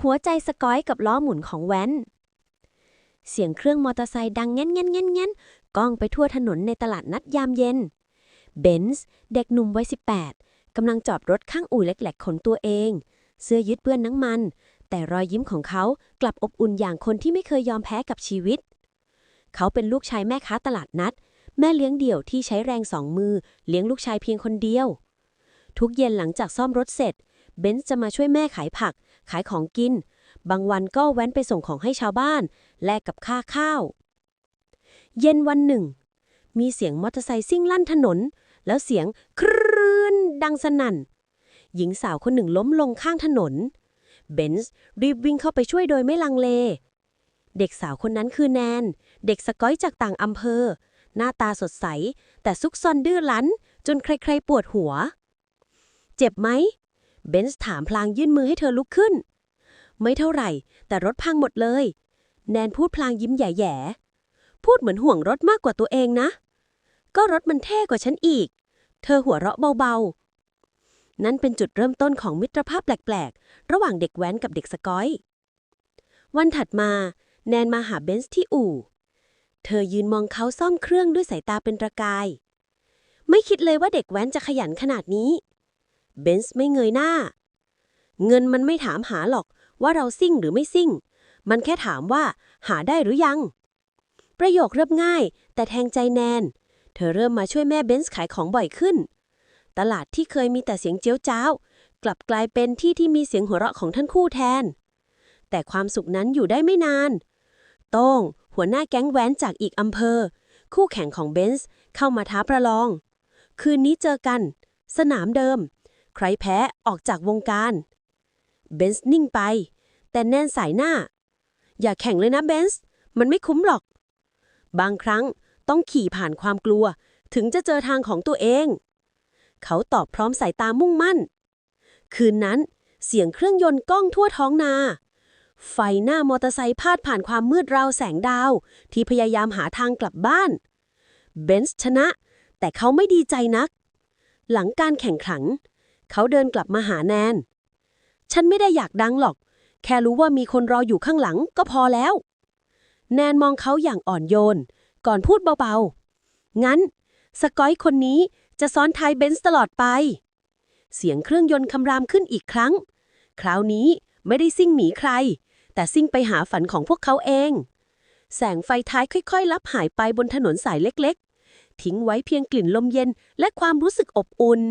หัวใจสกอยกับล้อหมุนของแว้น เสียงเครื่องมอเตอร์ไซค์ดังแง่นแง่นแง่นแง่นก้องไปทั่วถนนในตลาดนัดยามเย็น เบนซ์เด็กหนุ่มวัย18กำลังจอดรถข้างอู่เล็กๆของตัวเอง เสื้อยืดเปื้อนน้ำมัน แต่รอยยิ้มของเขากลับอบอุ่นอย่างคนที่ไม่เคยยอมแพ้กับชีวิต เขาเป็นลูกชายแม่ค้าตลาดนัด แม่เลี้ยงเดี่ยวที่ใช้แรงสองมือเลี้ยงลูกชายเพียงคนเดียว ทุกเย็นหลังจากซ่อมรถเสร็จ เบนซ์จะมาช่วยแม่ขายผัก ขายของกิน บางวันก็แว้นไปส่งของให้ชาวบ้าน แลกกับค่าข้าว เย็นวันหนึ่ง มีเสียงมอเตอร์ไซค์ซิ่งลั่นถนน แล้วเสียงครื้นดังสนั่น หญิงสาวคนหนึ่งล้มลงข้างถนน เบนซ์รีบวิ่งเข้าไปช่วยโดยไม่ลังเล เด็กสาวคนนั้นคือแนน เด็กสกอยจากต่างอำเภอ หน้าตาสดใส แต่ซุกซนดื้อรั้น จนใครๆปวดหัว เจ็บไหม เบนซ์ถามพลางยื่นมือให้เธอลุกขึ้น ไม่เท่าไหร่ แต่รถพังหมดเลย แนนพูดพลางยิ้มแย่ๆพูดเหมือนห่วงรถมากกว่าตัวเองนะ ก็รถมันเท่กว่าฉันอีก เธอหัวเราะเบาๆ นั่นเป็นจุดเริ่มต้นของมิตรภาพแปลกๆ ระหว่างเด็กแว้นกับเด็กสกอย วันถัดมา แนนมาหาเบนซ์ที่อู่ เธอยืนมองเขาซ่อมเครื่องด้วยสายตาเป็นประกาย ไม่คิดเลยว่าเด็กแว้นจะขยันขนาดนี้ เบนซ์ไม่เงยหน้า เงินมันไม่ถามหาหรอกว่าเราซิ่งหรือไม่ซิ่ง มันแค่ถามว่าหาได้หรือยัง ประโยคเรียบง่าย แต่แทงใจแนน เธอเริ่มมาช่วยแม่เบนซ์ขายของบ่อยขึ้น ตลาดที่เคยมีแต่เสียงเจียวจ้าว กลับกลายเป็นที่ที่มีเสียงหัวเราะของท่านคู่แทน แต่ความสุขนั้นอยู่ได้ไม่นาน โต้งหัวหน้าแก๊งแว้นจากอีกอำเภอ คู่แข่งของเบนซ์เข้ามาท้าประลอง คืนนี้เจอกัน สนามเดิม ใครแพ้ออกจากวงการ เบนซ์นิ่งไป แต่แนนสายหน้า อย่าแข่งเลยนะเบนซ์มันไม่คุ้มหรอก บางครั้งต้องขี่ผ่านความกลัว ถึงจะเจอทางของตัวเอง เขาตอบพร้อมสายตามุ่งมั่น คืนนั้นเสียงเครื่องยนต์ก้องทั่วท้องนา ไฟหน้ามอเตอร์ไซค์พาดผ่านความมืดราวแสงดาว ที่พยายามหาทางกลับบ้าน เบนซ์ชนะ แต่เขาไม่ดีใจนัก หลังการแข่งขัน เขาเดินกลับมาหาแนน ฉันไม่ได้อยากดังหรอก แค่รู้ว่ามีคนรออยู่ข้างหลังก็พอแล้ว แนนมองเขาอย่างอ่อนโยน ก่อนพูดเบาๆ งั้น สกอยคนนี้จะซ้อนท้ายเบนซ์ตลอดไป เสียงเครื่องยนต์คำรามขึ้นอีกครั้ง คราวนี้ไม่ได้ซิ่งหนีใคร แต่ซิ่งไปหาฝันของพวกเขาเอง แสงไฟท้ายค่อยๆ ลับหายไปบนถนนสายเล็กๆ ทิ้งไว้เพียงกลิ่นลมเย็นและความรู้สึกอบอุ่น